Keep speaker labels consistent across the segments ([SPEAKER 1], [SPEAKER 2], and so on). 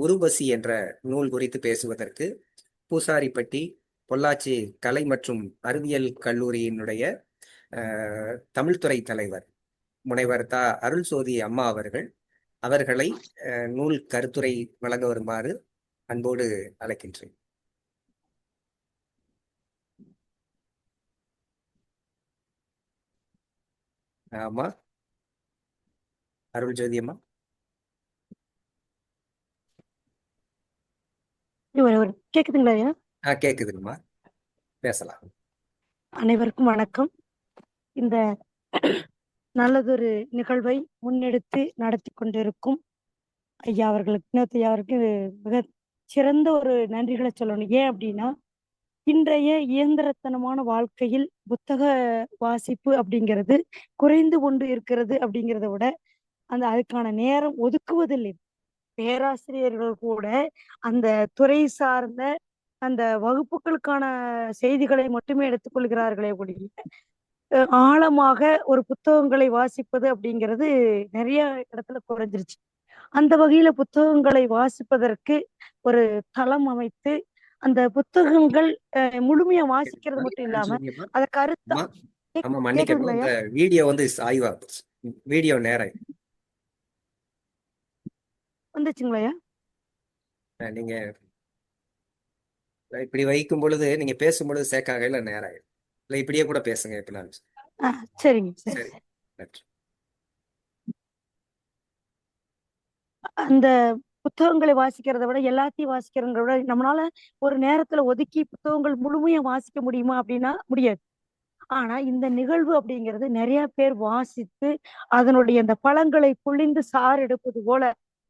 [SPEAKER 1] உருவசி என்ற நூல் குறித்து பேசுவதற்கு பூசாரிப்பட்டி பொள்ளாச்சி கலை மற்றும் அறிவியல் கல்லூரியினுடைய தமிழ்துறை தலைவர் முனைவர் தா. அருள் சோதி அம்மா அவர்கள் அவர்களை அஹ், நூல் கருத்துரை வழங்க வருமாறு அன்போடு அழைக்கின்றேன். ஆமா. அருள் ஜோதி அம்மா
[SPEAKER 2] ஒரு ஒரு கேக்குதுங்களா ஐயா?
[SPEAKER 1] ஆ கேக்குதுங்கம்மா. பேசலாம்.
[SPEAKER 2] அனைவருக்கும் வணக்கம். இந்த நல்லதொரு நிகழ்வை முன்னெடுத்து நடத்தி கொண்டிருக்கும் ஐயா அவர்களுக்கு இன்னொருத்த ஐயா மிக சிறந்த ஒரு நன்றிகளை சொல்லணும். ஏன் அப்படின்னா இன்றைய இயந்திரத்தனமான வாழ்க்கையில் புத்தக வாசிப்பு அப்படிங்கிறது குறைந்து கொண்டு இருக்கிறது அப்படிங்கிறத விட அந்த அதுக்கான நேரம் ஒதுக்குவதில்லை. பேராசிரியர்கள் கூட அந்த துறை சார்ந்த அந்த வகுப்புகளுக்கான செய்திகளை மட்டுமே எடுத்துக்கொள்கிறார்களே ஒழிய ஆழமாக ஒரு புத்தகங்களை வாசிப்பது அப்படிங்கிறது நிறைய இடத்துல குறைஞ்சிருச்சு. அந்த வகையில புத்தகங்களை வாசிப்பதற்கு ஒரு தளம் அமைத்து அந்த புத்தகங்கள் முழுமையா வாசிக்கிறது மட்டும் இல்லாம அத கருத்தா
[SPEAKER 1] வீடியோ வந்து ஆய்வா வீடியோ நேரம்
[SPEAKER 2] வந்துச்சுங்களா ஐயா?
[SPEAKER 1] அஹ் நீங்க இப்படி வைக்கும் பொழுது நீங்க பேசும் பொழுது சேர்க்காகையில நேரம் ஆயிடும் இல்ல இப்படியே கூட பேசுங்க எப்படினாலும் சரி.
[SPEAKER 2] சரிங்க சரி
[SPEAKER 1] சரி நன்றி
[SPEAKER 2] அந்த புத்தகங்களை வாசிக்கிறதை விட எல்லாத்தையும் வாசிக்கிறத விட நம்மளால ஒரு நேரத்துல ஒதுக்கி புத்தகங்கள் முழுமையா வாசிக்க முடியுமா அப்படின்னா முடியாது ஆனா இந்த நிகழ்வு அப்படிங்கிறது நிறைய பேர் வாசித்து அதனுடைய அந்த பழங்களை புழிந்து சாறு எடுப்பது போல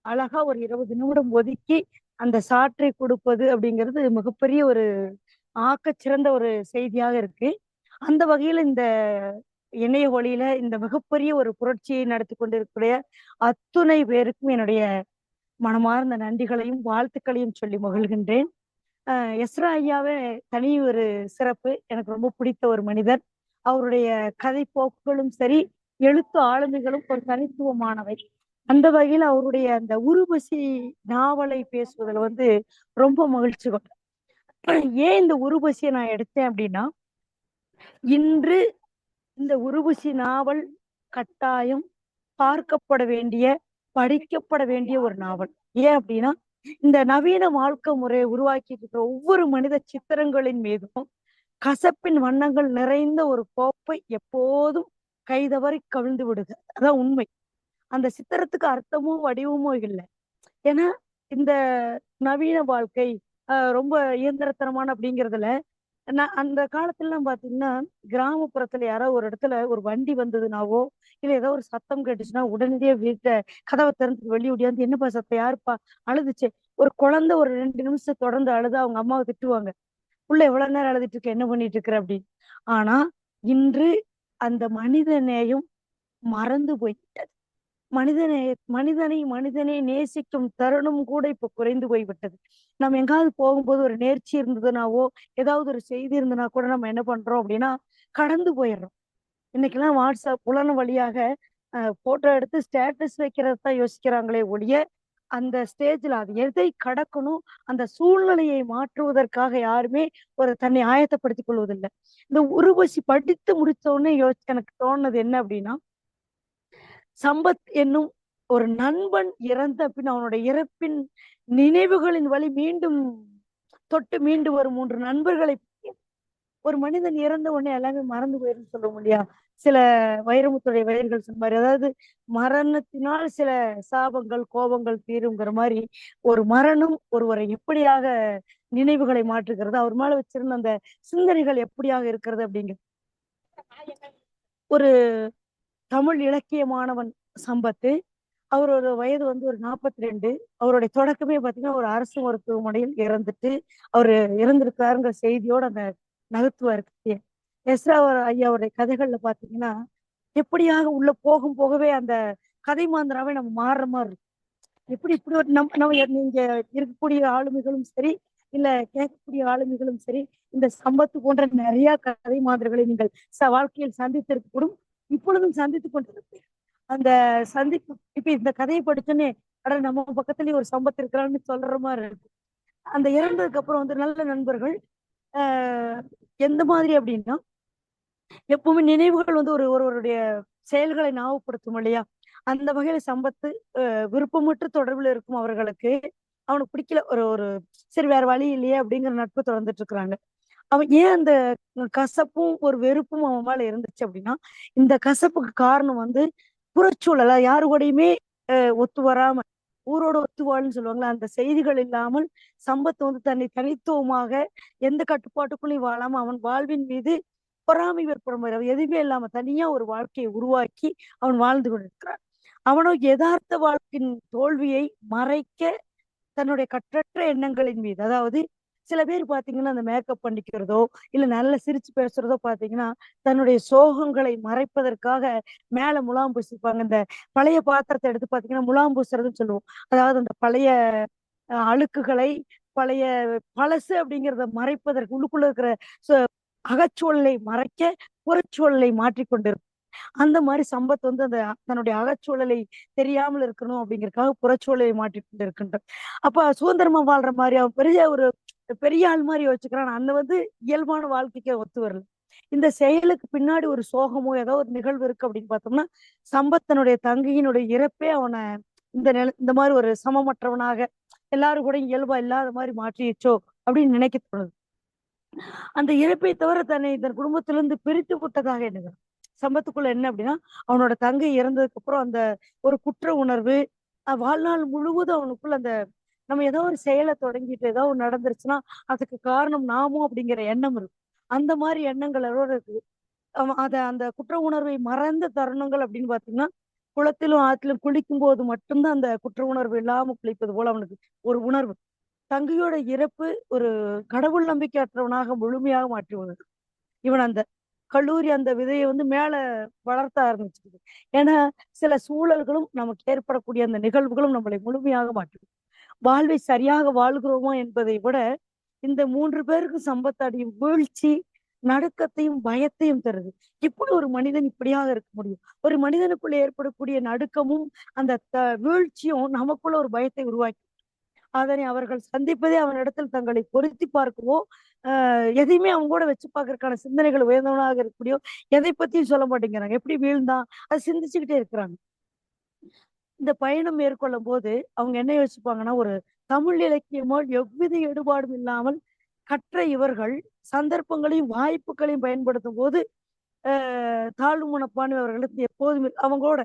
[SPEAKER 2] அழகா ஒரு இருபது நிமிடம் ஒதுக்கி அந்த சாற்றை கொடுப்பது அப்படிங்கிறது மிகப்பெரிய ஒரு ஆக்கச்சிறந்த ஒரு செய்தியாக இருக்கு. அந்த வகையில இந்த இணைய ஒளியில இந்த மிகப்பெரிய ஒரு புரட்சியை நடத்தி கொண்டிருக்கிற அத்துணை பேருக்கும் என்னுடைய மனமார்ந்த நன்றிகளையும் வாழ்த்துக்களையும் சொல்லி மகிழ்கின்றேன். எஸ்ரா ஐயாவே தனி ஒரு சிறப்பு. எனக்கு ரொம்ப பிடித்த ஒரு மனிதர். அவருடைய கதை போக்குகளும் சரி எழுத்து ஆளுமைகளும் ஒரு தனித்துவமானவை. அந்த வகையில் அவருடைய அந்த உருவசி நாவலை பேசுவதில் வந்து ரொம்ப மகிழ்ச்சி கொண்டேன். ஏன் இந்த உருவசியை நான் எடுத்தேன் அப்படின்னா இன்று இந்த உருவசி நாவல் கட்டாயம் பார்க்கப்பட வேண்டிய படிக்கப்பட வேண்டிய ஒரு நாவல். ஏன் அப்படின்னா இந்த நவீன வாழ்க்கை முறையை உருவாக்கிட்டு இருக்கிற ஒவ்வொரு மனித சித்திரங்களின் மீதும் கசப்பின் வண்ணங்கள் நிறைந்த ஒரு கோப்பை எப்போதும் கைதவறி கவிழ்ந்து விடுது. அதான் உண்மை. அந்த சித்திரத்துக்கு அர்த்தமோ வடிவமோ இல்லை. ஏன்னா இந்த நவீன வாழ்க்கை ரொம்ப இயந்திரத்தனமான அப்படிங்கிறதுல நான் அந்த காலத்துலலாம் பாத்தீங்கன்னா கிராமப்புறத்துல யாரோ ஒரு இடத்துல ஒரு வண்டி வந்ததுனாவோ இல்லை ஏதோ ஒரு சத்தம் கேட்டுச்சுன்னா உடனடியே வீட்டை கதவை திறந்து வெளியே ஓடியாந்து என்னப்பா சத்தம்? யாருப்பா? அழுதுச்சு. ஒரு குழந்தை ஒரு ரெண்டு நிமிஷம் தொடர்ந்து அழுது அவங்க அம்மாவை திட்டுவாங்க. உள்ள எவ்வளவு நேரம் அழுதுட்டு இருக்க? என்ன பண்ணிட்டு இருக்கிற அப்படின்னு. ஆனா இன்று அந்த மனித நேயம் மறந்து போய்விட்டது மனிதனை மனிதனை மனிதனை நேசிக்கும் தருணம் கூட இப்ப குறைந்து போய்விட்டது. நம்ம எங்காவது போகும்போது ஒரு நேர்ச்சி இருந்ததுனாவோ ஏதாவது ஒரு செய்தி இருந்ததுனா கூட நம்ம என்ன பண்றோம் அப்படின்னா கடந்து போயிடுறோம். இன்னைக்கெல்லாம் வாட்ஸ்அப் புலன வழியாக போட்டோ எடுத்து ஸ்டேட்டஸ் வைக்கிறது தான் யோசிக்கிறாங்களே ஒழிய அந்த ஸ்டேஜ்ல அது எதை கடக்கணும் அந்த சூழ்நிலையை மாற்றுவதற்காக யாருமே ஒரு தன்னை ஆயத்தப்படுத்திக் கொள்வதில்லை. இந்த உருவசி படித்து முடிச்ச உடனே யோசிச்சு எனக்கு தோணுனது என்ன அப்படின்னா சம்பத் என்னும் ஒரு நண்பன் இறந்த பின் அவனுடைய இறப்பின் நினைவுகளின் வழி மீண்டும் தொட்டு மீண்டு வரும் மூன்று நண்பர்களை ஒரு மனிதன் இறந்த உடனே எல்லாமே மறந்து போயிரும் சொல்ல முடியா சில வைரமுத்துடைய வயல்கள் சொன்ன மாதிரி அதாவது மரணத்தினால் சில சாபங்கள் கோபங்கள் தீருங்கிற மாதிரி ஒரு மரணம் ஒருவரை எப்படியாக நினைவுகளை மாற்றுகிறது அவர் மேல வச்சிருந்த அந்த சிந்தனைகள் எப்படியாக இருக்கிறது அப்படிங்க ஒரு தமிழ் இலக்கிய மாணவன் சம்பத்து. அவரோட வயது வந்து ஒரு நாற்பத்தி ரெண்டு அவருடைய தொடக்கமே பார்த்தீங்கன்னா ஒரு அரசு மருத்துவமனையில் இறந்துட்டு அவர் இறந்திருக்காருங்கிற செய்தியோட அந்த நகத்துவ இருக்கு. எஸ்ரா ஐயாவுடைய கதைகள்ல பாத்தீங்கன்னா எப்படியாக உள்ள போகும் போகவே அந்த கதை மாந்திராவே நம்ம மாறுற மாதிரி இருக்கும் எப்படி இப்படி ஒரு நம் நம்ம நீங்க இருக்கக்கூடிய ஆளுமைகளும் சரி இல்ல கேட்கக்கூடிய ஆளுமைகளும் சரி இந்த சம்பத்து போன்ற நிறைய கதை மாதிரிகளை நீங்கள் ச வாழ்க்கையில் சந்தித்திருக்கக்கூடும். இப்பொழுதும் சந்தித்துக் கொண்டிருப்பீர்கள் அந்த சந்திப்பு இப்ப இந்த கதையை படிச்சோன்னே அட நம்ம பக்கத்துலயே ஒரு சம்பத் இருக்கிறான்னு சொல்ற மாதிரி இருக்கு. அந்த இறந்ததுக்கு அப்புறம் வந்து நல்ல நண்பர்கள் ஆஹ் எந்த மாதிரி அப்படின்னா எப்பவுமே நினைவுகள் வந்து ஒரு ஒருவருடைய செயல்களை ஞாபகப்படுத்தும் இல்லையா? அந்த வகையில சம்பத்து அஹ் விருப்பமற்ற தொடர்புல இருக்கும் அவர்களுக்கு அவனுக்கு பிடிக்கல ஒரு ஒரு சரி வேற வழி இல்லையே அப்படிங்கிற நட்பு தொடர்ந்துட்டு இருக்கிறாங்க. அவன் ஏன் அந்த கசப்பும் ஒரு வெறுப்பும் அவன் மேல இருந்துச்சு அப்படின்னா இந்த கசப்புக்கு காரணம் வந்து புறச்சூழலா. யாரு கூடயுமே ஒத்து வராம ஊரோட ஒத்துவாள்னு சொல்லுவாங்களா அந்த செய்திகள் இல்லாமல் சம்பத் வந்து தன்னை தனித்துவமாக எந்த கட்டுப்பாட்டுக்குள்ளேயும் வாழாம அவன் வாழ்வின் மீது பொறாமை ஏற்படும் எதுவுமே இல்லாம தனியா ஒரு வாழ்க்கையை உருவாக்கி அவன் வாழ்ந்து கொண்டிருக்கிறான். அவனோ யதார்த்த வாழ்க்கையின் தோல்வியை மறைக்க தன்னுடைய கற்றற்ற எண்ணங்களின் மீது அதாவது சில பேர் பாத்தீங்கன்னா அந்த மேக்கப் பண்ணிக்கிறதோ இல்ல நல்ல சிரிச்சு பேசுறதோ பாத்தீங்கன்னா தன்னுடைய சோகங்களை மறைப்பதற்காக மேல முலாம் பூசிப்பாங்க. இந்த பழைய பாத்திரத்தை எடுத்து பாத்தீங்கன்னா முலாம் பூசுறதுன்னு சொல்லுவோம். அதாவது அந்த பழைய அழுக்குகளை பழைய பழசு அப்படிங்கிறத மறைப்பதற்கு உள்ளுக்குள்ள இருக்கிற அகச்சூழலை மறைக்க புறச்சூழலை மாற்றிக்கொண்டிருக்கும். அந்த மாதிரி சம்பத் வந்து அந்த தன்னுடைய அகச்சூழலை தெரியாமல் இருக்கணும் அப்படிங்கறதுக்காக புறச்சூழலை மாற்றிட்டு இருக்கின்ற. அப்ப சுதந்திரமா வாழ்ற மாதிரி அவன் பெரிய ஒரு பெரிய ஆள் மாதிரி வச்சுக்கிறான் அந்த வந்து இயல்பான வாழ்க்கைக்கு ஒத்து வரல. இந்த செயலுக்கு பின்னாடி ஒரு சோகமோ ஏதோ ஒரு நிகழ்வு இருக்கு அப்படின்னு பார்த்தோம்னா சம்பத்தனுடைய தங்கையினுடைய இறப்பே அவனை இந்த நில இந்த மாதிரி ஒரு சமமற்றவனாக எல்லாரும் கூட இயல்பா இல்லாத மாதிரி மாற்றிடுச்சோ அப்படின்னு நினைக்க தோணுது. அந்த இறப்பை தவிர தன்னை தன் குடும்பத்திலிருந்து பிரித்து விட்டதாக எண்ணுகிறான் சம்பத்துக்குள்ள என்ன அப்படின்னா அவனோட தங்கை இறந்ததுக்கு அப்புறம் அந்த ஒரு குற்ற உணர்வு வாழ்நாள் முழுவதும் அவனுக்குள்ள அந்த நம்ம ஏதோ ஒரு செயலை தொடங்கிட்டு ஏதோ ஒன்று நடந்துருச்சுன்னா அதுக்கு காரணம் நாமும் அப்படிங்கிற எண்ணம் இருக்கு அந்த மாதிரி எண்ணங்களோட இருக்குது அத அந்த குற்ற உணர்வை மறந்த தருணங்கள் அப்படின்னு பாத்தீங்கன்னா குளத்திலும் ஆற்றிலும் குளிக்கும் போது மட்டும்தான் அந்த குற்ற உணர்வு இல்லாம குளிப்பது போல அவனுக்கு ஒரு உணர்வு. தங்கையோட இறப்பு ஒரு கடவுள் நம்பிக்கையற்றவனாக முழுமையாக மாற்றி மாற்றுவது இவன் அந்த கல்லூரி அந்த விதையை வந்து மேல வளர்த்த ஆரம்பிச்சிருது ஏன்னா சில சூழல்களும் நமக்கு ஏற்படக்கூடிய அந்த நிகழ்வுகளும் நம்மளை முழுமையாக மாற்றும் வாழ்வை சரியாக வாழ்கிறோமா என்பதை விட இந்த மூன்று பேருக்கு சம்பத்தடையும் வீழ்ச்சி நடுக்கத்தையும் பயத்தையும் தருது. இப்படி ஒரு மனிதன் இப்படியாக இருக்க முடியும். ஒரு மனிதனுக்குள்ள ஏற்படக்கூடிய நடுக்கமும் அந்த த- வீழ்ச்சியும் நமக்குள்ள ஒரு பயத்தை உருவாக்கி அதனை அவர்கள் சந்திப்பதே அவனிடத்தில் தங்களை பொருத்தி பார்க்கவோ எதையுமே அவங்க கூட வச்சு பார்க்கறதுக்கான சிந்தனைகள் உயர்ந்தவனாக இருக்கக்கூடிய எதை பத்தியும் சொல்ல மாட்டேங்கிறாங்க. எப்படி வீழ்ந்தான்? அதை சிந்திச்சுக்கிட்டே இருக்கிறாங்க. இந்த பயணம் மேற்கொள்ளும் போது அவங்க என்ன யோசிப்பாங்கன்னா ஒரு தமிழ் இலக்கியமோ எவ்வித ஈடுபாடும் இல்லாமல் கற்ற இவர்கள் சந்தர்ப்பங்களையும் வாய்ப்புகளையும் பயன்படுத்தும் போது ஆஹ் தாழ்வு மனப்பான்மை அவர்களுக்கு எப்போதும் அவங்களோட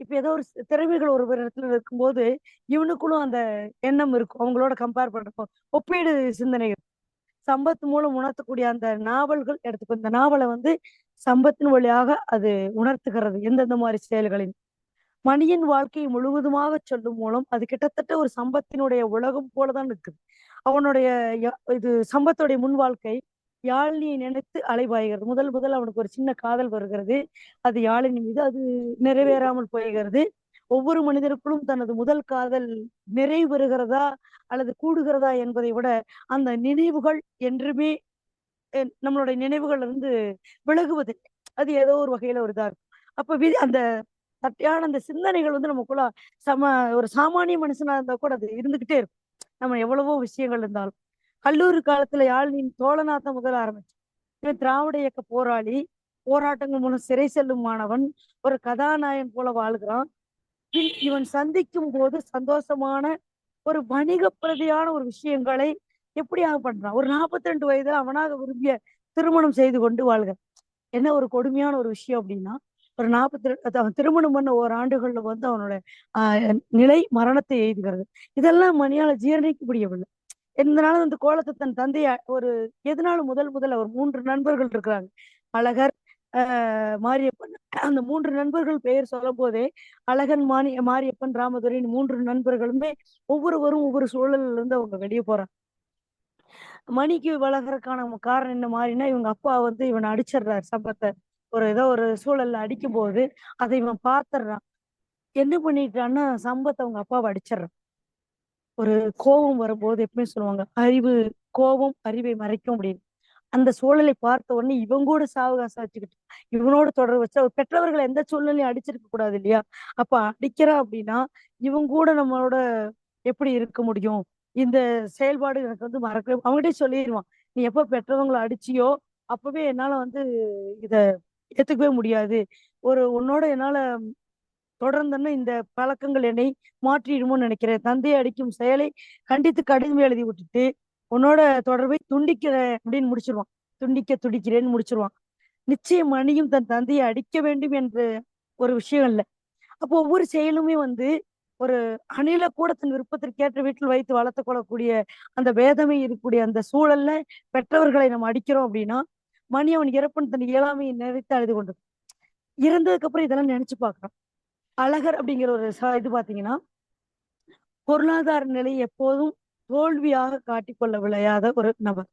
[SPEAKER 2] இப்ப ஏதோ ஒரு திறமைகள் ஒரு இடத்துல இருக்கும்போது இவனுக்குள்ளும் அந்த எண்ணம் இருக்கும். அவங்களோட கம்பேர் பண்றப்போ ஒப்பீடு சிந்தனைகள். சம்பத்து மூலம் உணர்த்தக்கூடிய அந்த நாவல்கள் எடுத்துக்கோ இந்த நாவலை வந்து சம்பத்தின் வழியாக அது உணர்த்துகிறது எந்தெந்த மாதிரி செயல்களின் மணியின் வாழ்க்கையை முழுவதுமாக சொல்லும் மூலம் அது கிட்டத்தட்ட ஒரு சம்பத்தினுடைய உலகம் போலதான் இருக்குது. அவனுடைய இது சம்பத்துடைய முன் வாழ்க்கை யாழினியை நினைத்து அலைபாய்கிறது. முதல் முதல் அவனுக்கு ஒரு சின்ன காதல் வருகிறது. அது யாழினி மீது அது நிறைவேறாமல் போய்கிறது. ஒவ்வொரு மனிதருக்குள்ளும் தனது முதல் காதல் நிறைவேறுகிறதா அல்லது கூடுகிறதா என்பதை விட அந்த நினைவுகள் என்றுமே நம்மளுடைய நினைவுகள் இருந்து விலகுவதில்லை. அது ஏதோ ஒரு வகையில ஒரு இதா இருக்கும். அப்ப வி- அந்த தட்டையான அந்த சிந்தனைகள் வந்து நமக்குள்ள சம ஒரு சாமானிய மனுஷனா இருந்தா கூட அது இருந்துகிட்டே இருக்கும். நம்ம எவ்வளவோ விஷயங்கள் இருந்தாலும். கல்லூரி காலத்துல யாழினியின் தோழனாத்தான் முதல் ஆரம்பிச்சு இவன் திராவிட இயக்க போராளி போராட்டங்கள் மூலம் சிறை செல்லும் மாணவன் ஒரு கதாநாயகன் போல வாழ்கிறான். பின் இவன் சந்திக்கும் போது சந்தோஷமான ஒரு வணிக பிரதியான ஒரு விஷயங்களை எப்படியாக பண்றான்? ஒரு 42 ரெண்டு வயதுல அவனாக விரும்பிய திருமணம் செய்து கொண்டு வாழ்க. என்ன ஒரு கொடுமையான ஒரு விஷயம் அப்படின்னா ஒரு நாற்பத்தி அவன் திருமணம் பண்ண ஓராண்டுகள்ல வந்து அவனோட ஆஹ் நிலை மரணத்தை எய்துகிறது. இதெல்லாம் மணியால ஜீரணிக்க முடியவில்லை. இதனால அந்த கோலத்தை தன் தந்தைய ஒரு எதனால முதல் முதல்ல அவர் மூன்று நண்பர்கள் இருக்கிறாங்க. அழகர் ஆஹ் மாரியப்பன். அந்த மூன்று நண்பர்கள் பெயர் சொல்லும் போதே அழகன் மானி மாரியப்பன் ராமதுரையின் மூன்று நண்பர்களுமே ஒவ்வொருவரும் ஒவ்வொரு சூழல்ல இருந்து அவங்க வெளியே போறாங்க. மணிக்கு வளர்கறதுக்கான காரணம் என்ன மாறினா இவங்க அப்பா வந்து இவனை அடிச்சிடுறாரு. சம்பத்தை ஒரு ஏதோ ஒரு சூழல்ல அடிக்கும் போது அதை இவன் பாத்துறான் என்ன பண்ணிட்டான்னா சம்பத்தை அவங்க அப்பாவை அடிச்சிடுறான். ஒரு கோபம் வரும்போது எப்பவுமே சொல்லுவாங்க அறிவு கோபம் அறிவை மறைக்க முடியும் அந்த சூழலை பார்த்த உடனே இவங்க கூட சாவகாசம் வச்சுக்கிட்டு இவனோட தொடர்பு வச்சு அவர் பெற்றவர்களை எந்த சூழ்நிலையும் அடிச்சிருக்க கூடாது இல்லையா? அப்ப அடிக்கிறா அப்படின்னா இவங்க கூட நம்மளோட எப்படி இருக்க முடியும்? இந்த செயல்பாடு எனக்கு வந்து மறக்கவே அவங்ககிட்டயே சொல்லிடுவான் நீ எப்ப பெற்றவங்களை அடிச்சியோ அப்பவே என்னால வந்து இத ஏத்துக்கவே முடியாது. ஒரு உன்னோட என்னால தொடர்ந்துன்னு இந்த பழக்கங்கள் என்னை மாற்றிடுமோன்னு நினைக்கிறேன். தந்தையை அடிக்கும் செயலை கண்டித்து கடிதம் எழுதி விட்டுட்டு உன்னோட தொடர்பை துண்டிக்கிற அப்படின்னு முடிச்சிருவான். துண்டிக்க துடிக்கிறேன்னு முடிச்சிருவான். நிச்சயம் மணியும் தன் தந்தையை அடிக்க வேண்டும் என்று ஒரு விஷயம் இல்லை. அப்போ ஒவ்வொரு செயலுமே வந்து ஒரு அணில கூட தன் விருப்பத்திற்கேற்ற வீட்டில் வைத்து வளர்த்து கொள்ளக்கூடிய அந்த வேதமை இருக்கக்கூடிய அந்த சூழல்ல பெற்றவர்களை நம்ம அடிக்கிறோம் அப்படின்னா மணி அவன் இறப்பன் தன் இயலாமையை நிறைத்து அழுது கொண்டு இறந்ததுக்கு அப்புறம் இதெல்லாம் நினைச்சு பார்க்கறான். அழகர் அப்படிங்கிற ஒரு ச- இது பாத்தீங்கன்னா பொருளாதார நிலை எப்போதும் தோல்வியாக காட்டிக்கொள்ள விளையாத ஒரு நபர்.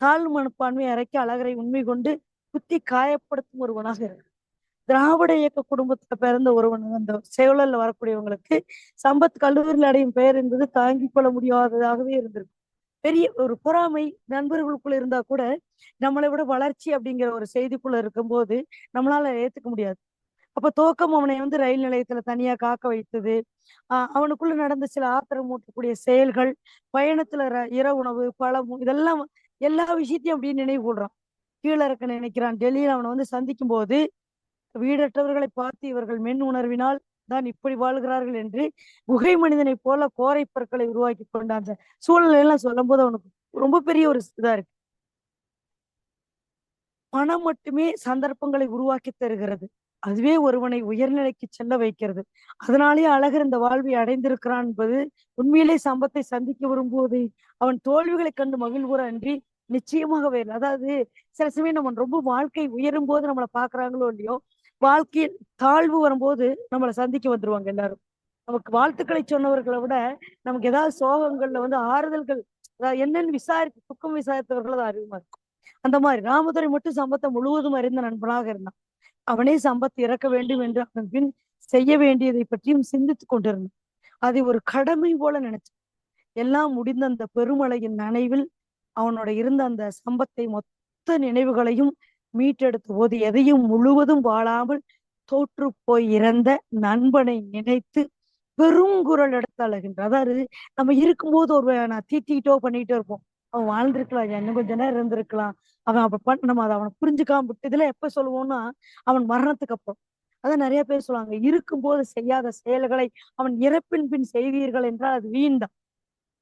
[SPEAKER 2] தாழ் மனப்பான்மை அரைக்க அழகரை உண்மை கொண்டு குத்தி காயப்படுத்தும் ஒருவனாக இருக்கு. திராவிட இயக்க குடும்பத்துல பிறந்த ஒருவன் அந்த செயலல்ல வரக்கூடியவங்களுக்கு சம்பத் கல்லூரியில் அடையும் பெயர் என்பது தாங்கிக் கொள்ள முடியாததாகவே இருந்திருக்கு பெரிய ஒரு பொறாமை நண்பர்களுக்குள்ள இருந்தா கூட நம்மளை விட வளர்ச்சி அப்படிங்கிற ஒரு செய்திக்குள்ள இருக்கும்போது நம்மளால ஏத்துக்க முடியாது. அப்ப தோக்கம் அவனை வந்து ரயில் நிலையத்துல தனியா காக்க வைத்தது. ஆஹ் அவனுக்குள்ள நடந்த சில ஆத்திரம் ஊட்டக்கூடிய செயல்கள் பயணத்துல ர- உணவு பழம் இதெல்லாம் எல்லா விஷயத்தையும் அப்படியே நினைவு கூடுறான் கீழே இருக்க நினைக்கிறான். டெல்லியில் அவனை வந்து சந்திக்கும் போது வீடற்றவர்களை பார்த்து இவர்கள் மென் உணர்வினால் தான் இப்படி வாழ்கிறார்கள் என்று குகை மனிதனை போல கோரை பற்களை உருவாக்கி கொண்ட அந்த சூழ்நிலை எல்லாம் சொல்லும் போது அவனுக்கு ரொம்ப பெரிய ஒரு இதா இருக்கு. பணம் மட்டுமே சந்தர்ப்பங்களை உருவாக்கி தருகிறது. அதுவே ஒருவனை உயர்நிலைக்கு செல்ல வைக்கிறது. அதனாலேயே அழகர் இந்த வாழ்வை அடைந்திருக்கிறான் என்பது உண்மையிலே சம்பத்தை சந்திக்க வரும்போது அவன் தோல்விகளை கண்டு மகிழ்வுற அன்றி நிச்சயமாகவே இல்லை. அதாவது சில சமயம் நம்ம ரொம்ப வாழ்க்கை உயரும் போது நம்மளை பாக்குறாங்களோ இல்லையோ வாழ்க்கையில் தாழ்வு வரும்போது நம்மளை சந்திக்க வந்துருவாங்க எல்லாரும். நமக்கு வாழ்த்துக்களை சொன்னவர்களை விட நமக்கு ஏதாவது சோகங்கள்ல வந்து ஆறுதல்கள் அதாவது என்னன்னு விசாரித்து துக்கம் விசாரித்தவர்கள் தான் இருக்கும். அந்த மாதிரி. ராமதுரை மட்டும் சம்பத்தை முழுவதும் அறிந்த நண்பனாக இருந்தான். அவனே சம்பத் இறக்க வேண்டும் என்று அவன் பின் செய்ய வேண்டியதை பற்றியும் சிந்தித்துக் கொண்டிருந்தான். அதை ஒரு கடமை போல நினைச்சான் எல்லாம் முடிந்த அந்த பெருமழையின் நனைவில் அவனோட இருந்த அந்த சம்பத்தை மொத்த நினைவுகளையும் மீட்டெடுத்த போது எதையும் முழுவதும் வாழாமல் தோற்று போய் இறந்த நண்பனை நினைத்து பெருங்குரல் எடுத்து அழகின்ற அதாவது நம்ம இருக்கும்போது ஒரு நான் தீட்டிக்கிட்டோ பண்ணிட்டோ இருப்போம். அவன் வாழ்ந்திருக்கலாம் இன்னும் கொஞ்ச நேரம் இருந்திருக்கலாம். அவன் அப்ப பண்ண நம்ம அதை அவனை புரிஞ்சுக்காம விட்டு இதுல எப்ப சொல்லுவோம்னா அவன் மரணத்துக்கு அப்புறம். அதான் நிறைய பேர் சொல்லுவாங்க இருக்கும்போது செய்யாத செயல்களை அவன் இறப்பின் பின் செய்வீர்கள் என்றால் அது வீண்தான்.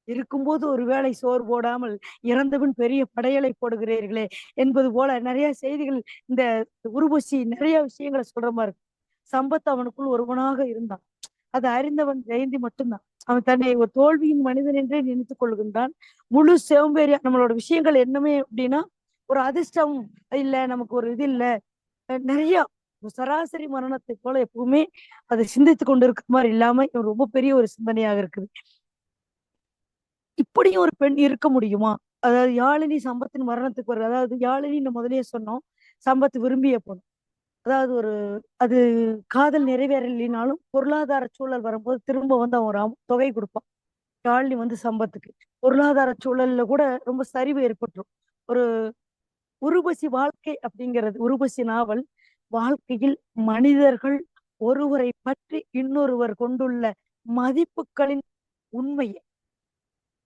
[SPEAKER 2] இருக்கும்போது ஒருவேளை சோறு போடாமல் இறந்தபின் பெரிய படையலை போடுகிறீர்களே என்பது போல நிறைய செய்திகள் இந்த உருவசி நிறைய விஷயங்களை சொல்ற மாதிரி இருக்கு சம்பத் அவனுக்குள் ஒருவனாக இருந்தான். அதை அறிந்தவன் ஜெயந்தி மட்டும்தான். அவன் தன்னை ஒரு தோல்வியின் மனிதன் என்றே நினைத்துக் கொள்கின்றான். முழு சோம்பேறியா நம்மளோட விஷயங்கள் என்னமே அப்படின்னா ஒரு அதிர்ஷ்டம் இல்ல நமக்கு ஒரு இது இல்ல. நிறைய சராசரி மரணத்தை போல எப்பவுமே அதை சிந்தித்து கொண்டு இருக்கிற மாதிரி இல்லாம இவன் ரொம்ப பெரிய ஒரு சிந்தனையாக இருக்குது. இப்படியும் ஒரு பெண் இருக்க முடியுமா? அதாவது யாழினி சம்பத்தின் மரணத்துக்கு வருது அதாவது யாழினி முதலே சொன்னோம் சம்பத் விரும்பிய பொண்ணு. அதாவது ஒரு அது காதல் நிறைவேறலினாலும் பொருளாதார சூழல் வரும்போது திரும்ப வந்து அவன் ராம் தொகை கொடுப்பான். காலனி வந்து சம்பத்துக்கு. பொருளாதார சூழல்ல கூட ரொம்ப சரிவு ஏற்பட்டுரும். ஒரு உருபசி வாழ்க்கை அப்படிங்கிறது உருவசி நாவல் வாழ்க்கையில் மனிதர்கள் ஒருவரை பற்றி இன்னொருவர் கொண்டுள்ள மதிப்புகளின் உண்மையை.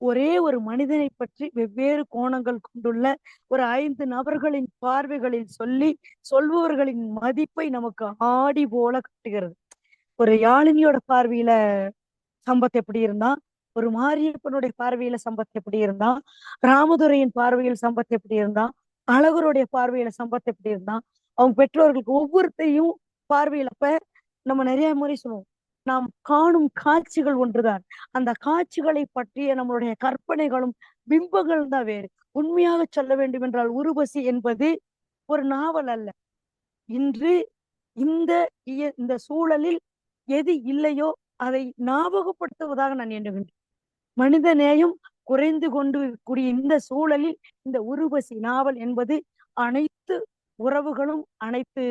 [SPEAKER 2] ஒரே ஒரு மனிதனை பற்றி வெவ்வேறு கோணங்கள் கொண்டுள்ள ஒரு ஐந்து நபர்களின் பார்வைகளில் சொல்லி சொல்பவர்களின் மதிப்பை நமக்கு ஆடி போல காட்டுகிறது. ஒரு யாழினியோட பார்வையில சம்பத் எப்படி இருந்தான்? ஒரு மாரியப்பனுடைய பார்வையில சம்பத் எப்படி இருந்தான்? ராமதுரையின் பார்வையில் சம்பத் எப்படி இருந்தான்? அழகருடைய பார்வையில சம்பத் எப்படி இருந்தான்? அவங்க பெற்றோர்களுக்கு ஒவ்வொருத்தையும் பார்வையில அப்ப நம்ம நிறைய முறை சொல்லுவோம். நாம் காணும் காட்சிகள் ஒன்றுதான். அந்த காட்சிகளை பற்றிய நம்மளுடைய கற்பனைகளும் பிம்பங்கள் தான் வேறு. உண்மையாக சொல்ல வேண்டும் என்றால் உருவசி என்பது ஒரு நாவல் அல்ல. இன்று இந்த இய- இந்த சூழலில் எது இல்லையோ அதை ஞாபகப்படுத்துவதாக நான் எண்ணுகின்றேன். மனித நேயம் குறைந்து கொண்டு கூடிய இந்த சூழலில் இந்த உருவசி நாவல் என்பது அனைத்து உறவுகளும் அனைத்து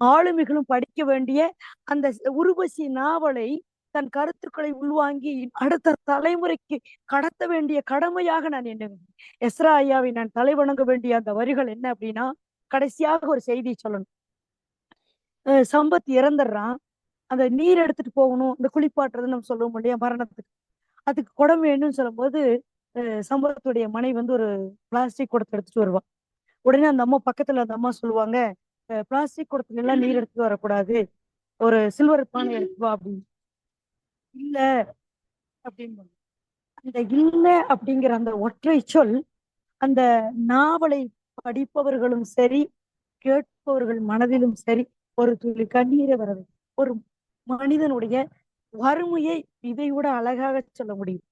[SPEAKER 2] ஆளுமைகளும் படிக்க வேண்டிய அந்த உருவசி நாவலை தன் கருத்துக்களை உள்வாங்கி அடுத்த தலைமுறைக்கு கடத்த வேண்டிய கடமையாக நான் எண்ணுகிறேன். எஸ்ரா ஐயாவை நான் தலைவணங்க வேண்டிய அந்த வரிகள் என்ன அப்படின்னா கடைசியாக ஒரு செய்தி சொல்லணும். சம்பத் இறந்துடுறான். அந்த நீர் எடுத்துட்டு போகணும் அந்த குளிப்பாட்டுறது நம்ம சொல்லுவோம் இல்லையா மரணத்துக்கு. அதுக்கு குடம் வேணும்னு சொல்லும்போது சம்பத்துடைய மனைவி வந்து ஒரு பிளாஸ்டிக் குடத்தை எடுத்துட்டு வருவான் உடனே அந்த அம்மா பக்கத்துல அந்த அம்மா சொல்லுவாங்க பிளாஸ்டிக் குடத்துல எல்லாம் நீர் எடுத்துட்டு வரக்கூடாது. ஒரு சில்வர் பானை எடுத்து வா அப்படின்னு. இல்ல அப்படின்னு அந்த இல்ல அப்படிங்கிற அந்த ஒற்றை சொல் அந்த நாவலை படிப்பவர்களும் சரி கேட்பவர்கள் மனதிலும் சரி ஒரு துளி கண்ணீரை வரவை ஒரு மனிதனுடைய வறுமையை இதை விட அழகாக சொல்ல முடியும்.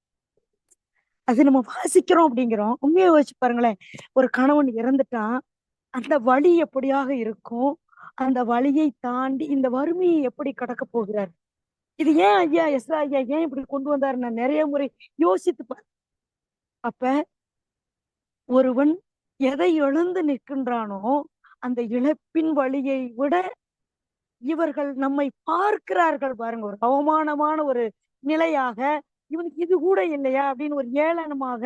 [SPEAKER 2] அது நம்ம வாசிக்கிறோம் அப்படிங்கிறோம். உண்மையை வச்சு பாருங்களேன். ஒரு கணவன் இறந்துட்டான் அந்த வழி எப்படியாக இருக்கும்? அந்த வழியை தாண்டி இந்த வறுமையை எப்படி கடக்க போகிறார்? இது ஏன் ஐயா எஸ்ரா ஐயா ஏன் இப்படி கொண்டு வந்தாரு? நான் நிறைய முறை யோசித்து அப்ப ஒருவன் எதை எழுந்து நிற்கின்றானோ அந்த இழப்பின் வழியை விட இவர்கள் நம்மை பார்க்கிறார்கள் பாருங்க. ஒரு அவமானமான ஒரு நிலையாக இவனுக்கு இது கூட இல்லையா? அப்படின்னு ஒரு ஏளனமாக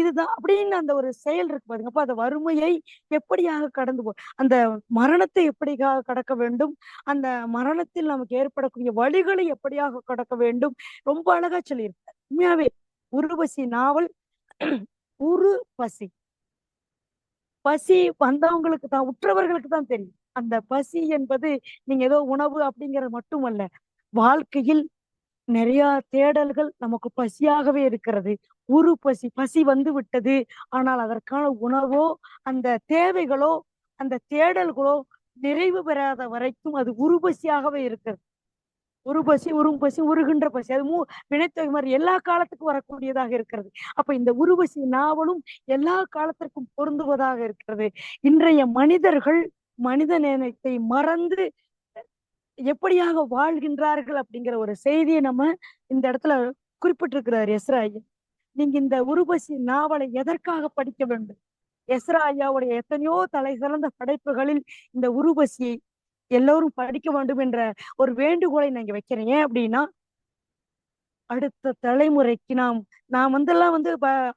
[SPEAKER 2] இதுதான் அப்படின்னு அந்த ஒரு செயல் இருக்கு பாருங்க. அப்ப அந்த வறுமையை எப்படியாக கடந்து போ அந்த மரணத்தை எப்படியாக கடக்க வேண்டும்? அந்த மரணத்தில் நமக்கு ஏற்படக்கூடிய வழிகளை எப்படியாக கடக்க வேண்டும்? ரொம்ப அழகா சொல்லியிருக்காரு. உண்மையாவே உருவசி நாவல் உரு பசி. பசி வந்தவங்களுக்கு தான் உற்றவர்களுக்கு தான் தெரியும். அந்த பசி என்பது நீங்க ஏதோ உணவு அப்படிங்கிறது மட்டுமல்ல வாழ்க்கையில் நிறைய தேடல்கள் நமக்கு பசியாகவே இருக்கிறது. உரு பசி பசி வந்து விட்டது. ஆனால் அதற்கான உணவோ அந்த தேவைகளோ அந்த தேடல்களோ நிறைவு பெறாத வரைக்கும் அது உருபசியாகவே இருக்கிறது. உருபசி உரும்பசி உருகின்ற பசி அது மூ வினைத்தொகை மாதிரி எல்லா காலத்துக்கும் வரக்கூடியதாக இருக்கிறது. அப்ப இந்த உருவசி நாவலும் எல்லா காலத்திற்கும் பொருந்துவதாக இருக்கிறது. இன்றைய மனிதர்கள் மனித நேயத்தை மறந்து எப்படியாக வாழ்கின்றார்கள் அப்படிங்கிற ஒரு செய்தியை நம்ம இந்த இடத்துல குறிப்பிட்டிருக்கிறார் எஸ்ரா நீங்க இந்த உருவசி நாவலை எதற்காக படிக்க வேண்டும்? எஸ்ராயாவுடைய எத்தனையோ தலை சிறந்த படைப்புகளில் இந்த உருபசியை எல்லோரும் படிக்க வேண்டும் என்ற ஒரு வேண்டுகோளை நான் வைக்கிறேன். ஏன் அப்படின்னா அடுத்த தலைமுறைக்கு நாம் நான் வந்தெல்லாம் வந்து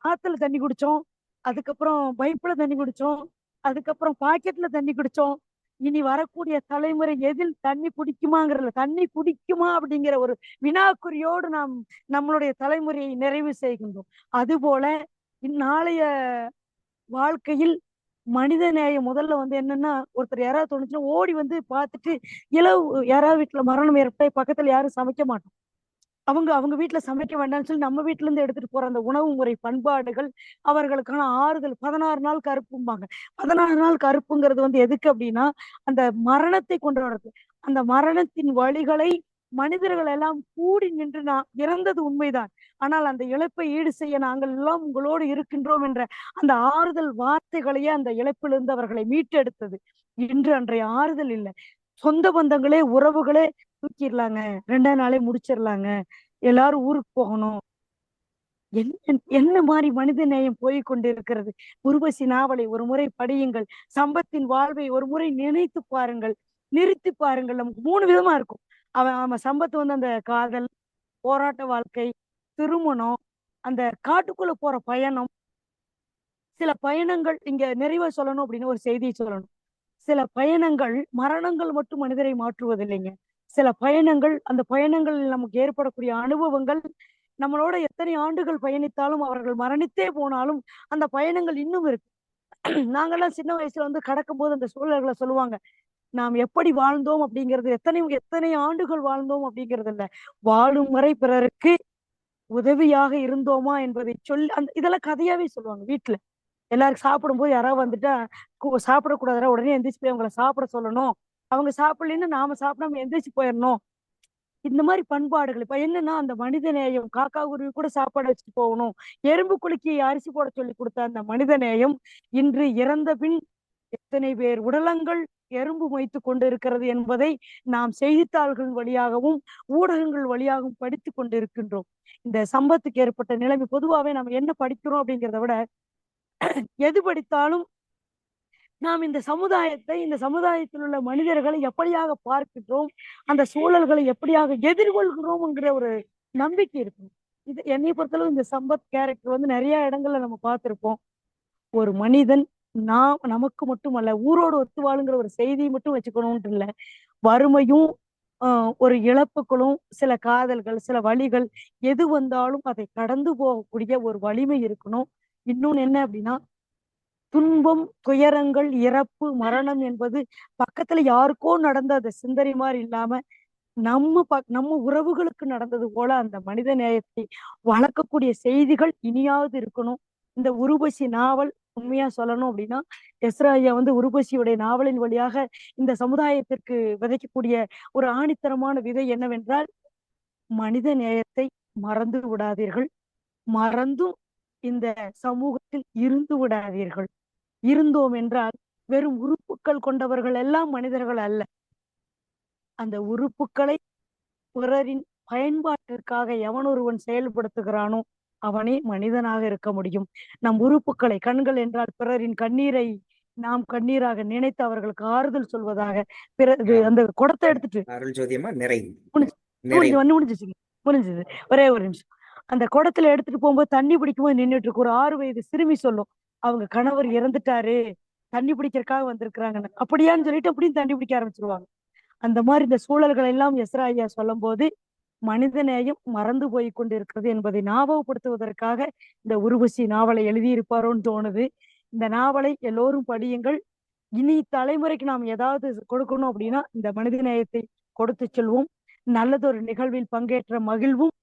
[SPEAKER 2] ஆத்துல தண்ணி குடிச்சோம் அதுக்கப்புறம் பைப்ல தண்ணி குடிச்சோம் அதுக்கப்புறம் பாக்கெட்ல தண்ணி குடிச்சோம் இனி வரக்கூடிய தலைமுறை எதில் தண்ணி குடிக்குமாங்கிறதுல தண்ணி குடிக்குமா அப்படிங்கிற ஒரு வினாக்குறியோடு நாம் நம்மளுடைய தலைமுறையை நிறைவு செய்கின்றோம். அதுபோல இந்நாளைய வாழ்க்கையில் மனித நேயம் முதல்ல வந்து என்னன்னா ஒருத்தர் யாராவது தோணுச்சுன்னா ஓடி வந்து பார்த்துட்டு இலவு யாராவது வீட்டுல மரணம் ஏற்பட்ட பக்கத்துல யாரும் சமைக்க மாட்டோம். அவங்க அவங்க வீட்டுல சமைக்க வேண்டாம்னு சொல்லி நம்ம வீட்டுல இருந்து எடுத்துட்டு போற அந்த உணவு முறை பண்பாடுகள் அவர்களுக்கான ஆறுதல் பதினாறு நாள் கருப்பும்பாங்க. பதினாறு நாள் கருப்புங்கிறது வந்து எதுக்கு அப்படின்னா அந்த மரணத்தை கொண்டு வர்றது அந்த மரணத்தின் வழிகளை மனிதர்கள் எல்லாம் கூடி நின்று நான் இறந்தது உண்மைதான். ஆனால் அந்த இழப்பை ஈடு செய்ய நாங்கள் எல்லாம் உங்களோடு இருக்கின்றோம் என்ற அந்த ஆறுதல் வார்த்தைகளையே அந்த இழப்பிலிருந்து அவர்களை மீட்டெடுத்தது. இன்று அன்றைய ஆறுதல் இல்லை. சொந்த பந்தங்களே உறவுகளே தூக்கிடலாங்க. ரெண்டாவது நாளே முடிச்சிடலாங்க. எல்லாரும் ஊருக்கு போகணும். என்ன என்ன மாதிரி மனித நேயம் போய் கொண்டிருக்கிறது? உருவசி நாவலை ஒரு முறை படியுங்கள். சம்பத்தின் வாழ்வை ஒரு முறை நினைத்து பாருங்கள். நிறுத்தி பாருங்கள். நமக்கு மூணு விதமா இருக்கும். அவன் அவன் சம்பத்து வந்து அந்த காதல் போராட்ட வாழ்க்கை திருமணம் அந்த காட்டுக்குள்ள போற பயணம். சில பயணங்கள் இங்க நிறைவா சொல்லணும் அப்படின்னு ஒரு செய்தியை சொல்லணும். சில பயணங்கள் மரணங்கள் மட்டும் மனிதரை மாற்றுவதில்லைங்க. சில பயணங்கள் அந்த பயணங்களில் நமக்கு ஏற்படக்கூடிய அனுபவங்கள் நம்மளோட எத்தனை ஆண்டுகள் பயணித்தாலும் அவர்கள் மரணித்தே போனாலும் அந்த பயணங்கள் இன்னும் இருக்கு. நாங்கெல்லாம் சின்ன வயசுல வந்து கடக்கும் போது அந்த சூழல்களை சொல்லுவாங்க நாம் எப்படி வாழ்ந்தோம் அப்படிங்கிறது எத்தனை எத்தனை ஆண்டுகள் வாழ்ந்தோம் அப்படிங்கிறது இல்ல. வாழும் வரை பிறருக்கு உதவியாக இருந்தோமா என்பதை சொல்லி அந்த இதெல்லாம் கதையாவே சொல்லுவாங்க வீட்டுல எல்லாருக்கும் சாப்பிடும்போது யாராவது வந்துட்டா கு- சாப்பிடக்கூடாதுடா உடனே எந்திரிச்சு போய் அவங்கள சாப்பிட சொல்லணும். அவங்க சாப்பிடலைன்னு நாம சாப்பிடாம எந்திரிச்சு போயிடணும். இந்த மாதிரி பண்பாடுகள். இப்ப என்னன்னா அந்த மனித நேயம் காக்கா குருவி கூட சாப்பாடு வச்சுட்டு போகணும். எறும்பு குலுக்கி அரிசி போட சொல்லி கொடுத்த அந்த மனித நேயம் இன்று இறந்த பின் எத்தனை பேர் உடலங்கள் எறும்பு வைத்து கொண்டு இருக்கிறது என்பதை நாம் செய்தித்தாள்கள் வழியாகவும் ஊடகங்கள் வழியாகவும் படித்து கொண்டு இருக்கின்றோம் இந்த சம்பத்துக்கு ஏற்பட்ட நிலைமை பொதுவாகவே நம்ம என்ன படிக்கிறோம் அப்படிங்கிறத விட எது படித்தாலும் நாம் இந்த சமுதாயத்தை இந்த சமுதாயத்தில் உள்ள மனிதர்களை எப்படியாக பார்க்கின்றோம்? அந்த சூழல்களை எப்படியாக எதிர்கொள்கிறோம்ங்கிற ஒரு நம்பிக்கை இருக்கும். இது என்னை பொறுத்தளவு இந்த சம்பத் கேரக்டர் வந்து நிறைய இடங்கள்ல நம்ம பார்த்திருப்போம். ஒரு மனிதன் நாம் நமக்கு மட்டுமல்ல ஊரோடு ஒத்து வாழுங்கிற ஒரு செய்தியை மட்டும் வச்சுக்கணும்னு இல்லை. வறுமையும் ஒரு இழப்புகளும் சில காதல்கள் சில வழிகள் எது வந்தாலும் அதை கடந்து போகக்கூடிய ஒரு வலிமை இருக்கணும். இன்னொன்னு என்ன அப்படின்னா துன்பம் துயரங்கள் இறப்பு மரணம் என்பது பக்கத்துல யாருக்கோ நடந்த அந்த சிந்தனை மாதிரி இல்லாம நம்ம ப நம்ம உறவுகளுக்கு நடந்தது போல அந்த மனித நேயத்தை வளர்க்கக்கூடிய செய்திகள் இனியாவது இருக்கணும். இந்த உருவசி நாவல் உண்மையா சொல்லணும் அப்படின்னா எஸ்ரா ஐயா வந்து உருவசியுடைய நாவலின் வழியாக இந்த சமுதாயத்திற்கு விதைக்கக்கூடிய ஒரு ஆணித்தரமான விதை என்னவென்றால் மனித நேயத்தை மறந்து விடாதீர்கள். மறந்தும் இந்த சமூகத்தில் இருந்து விடாதீர்கள். இருந்தோம் என்றால் வெறும் உறுப்புகள் கொண்டவர்கள் எல்லாம் மனிதர்கள் அல்ல. அந்த உறுப்புகளை பிறரின் பயன்பாட்டிற்காக எவன் ஒருவன் செயல்படுத்துகிறானோ அவனே மனிதனாக இருக்க முடியும். நம் உறுப்புகளை கண்கள் என்றால் பிறரின் கண்ணீரை நாம் கண்ணீராக நினைத்து அவர்களுக்கு ஆறுதல் சொல்வதாக பிறகு அந்த குடத்தை எடுத்துட்டு வந்து முடிஞ்சிச்சுங்க. முடிஞ்சது. ஒரே ஒரு நிமிஷம். அந்த குடத்துல எடுத்துட்டு போகும்போது தண்ணி பிடிக்கும்போது நின்னுட்டு இருக்கு. ஒரு ஆறு வயது சிறுமி சொல்லும். அவங்க கணவர் இறந்துட்டாரு தண்ணி பிடிக்கிறதுக்காக வந்திருக்கிறாங்கன்னு. அப்படியான்னு சொல்லிட்டு அப்படியும் தண்ணி பிடிக்க ஆரம்பிச்சிருவாங்க. அந்த மாதிரி இந்த சூழல்கள் எல்லாம் எஸ்ரா ஐயா சொல்லும் போது மனிதநேயம் மறந்து போய் கொண்டிருக்கிறது என்பதை ஞாபகப்படுத்துவதற்காக இந்த உருவசி நாவலை எழுதியிருப்பாரோன்னு தோணுது. இந்த நாவலை எல்லோரும் படியுங்கள். இனி தலைமுறைக்கு நாம் ஏதாவது கொடுக்கணும் அப்படின்னா இந்த மனிதநேயத்தை கொடுத்து செல்வோம். நல்லதொரு நிகழ்வில் பங்கேற்ற மகிழ்வும்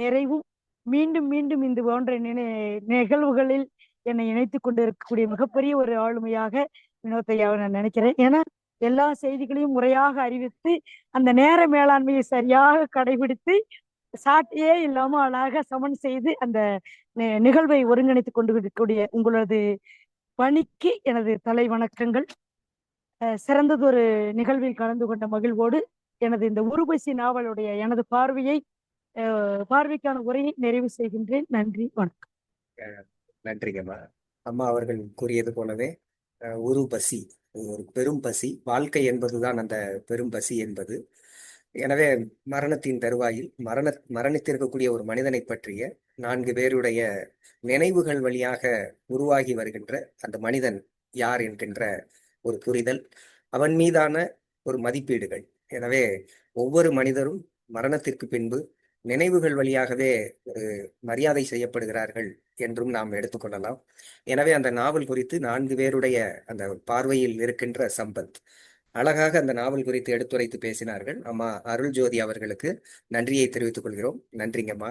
[SPEAKER 2] நிறைவும் மீண்டும் மீண்டும் இந்த போன்ற நினை நிகழ்வுகளில் என்னை இணைத்துக் கொண்டு இருக்கக்கூடிய மிகப்பெரிய ஒரு ஆளுமையாக வினோத்தையாவை நான் நினைக்கிறேன். ஏன்னா எல்லா செய்திகளையும் முறையாக அறிவித்து அந்த நேர மேலாண்மையை சரியாக கடைபிடித்து சாட்டியே இல்லாம அழகாக சமன் செய்து அந்த நிகழ்வை ஒருங்கிணைத்துக் கொண்டு இருக்கக்கூடிய உங்களது பணிக்கு எனது தலை வணக்கங்கள். சிறந்ததொரு நிகழ்வில் கலந்து கொண்ட மகிழ்வோடு எனது இந்த உருவசி நாவலுடைய எனது பார்வையை அஹ் பார்வைக்கான உரையை நிறைவு செய்கின்றேன். நன்றி வணக்கம்.
[SPEAKER 1] நன்றிங்கம்மா அம்மா. அவர்கள் கூறியது போலவே அஹ், ஒரு பசி ஒரு பெரும் பசி வாழ்க்கை என்பதுதான் அந்த பெரும் பசி என்பது. எனவே மரணத்தின் தருவாயில் மரண மரணித்திருக்கக்கூடிய ஒரு மனிதனை பற்றிய நான்கு பேருடைய நினைவுகள் வழியாக உருவாகி வருகின்ற அந்த மனிதன் யார் என்கின்ற ஒரு புரிதல் அவன் மீதான ஒரு மதிப்பீடுகள். எனவே ஒவ்வொரு மனிதரும் மரணத்திற்கு பின்பு நினைவுகள் வழியாகவே ஒரு மரியாதை செய்யப்படுகிறார்கள் என்றும் நாம் எடுத்துக்கொள்ளலாம். எனவே அந்த நாவல் குறித்து நான்கு பேருடைய அந்த பார்வையில் இருக்கின்ற சம்பத். அழகாக அந்த நாவல் குறித்து எடுத்துரைத்து பேசினார்கள். அம்மா அருள் ஜோதி அவர்களுக்கு நன்றியை தெரிவித்துக் கொள்கிறோம். நன்றிங்கம்மா.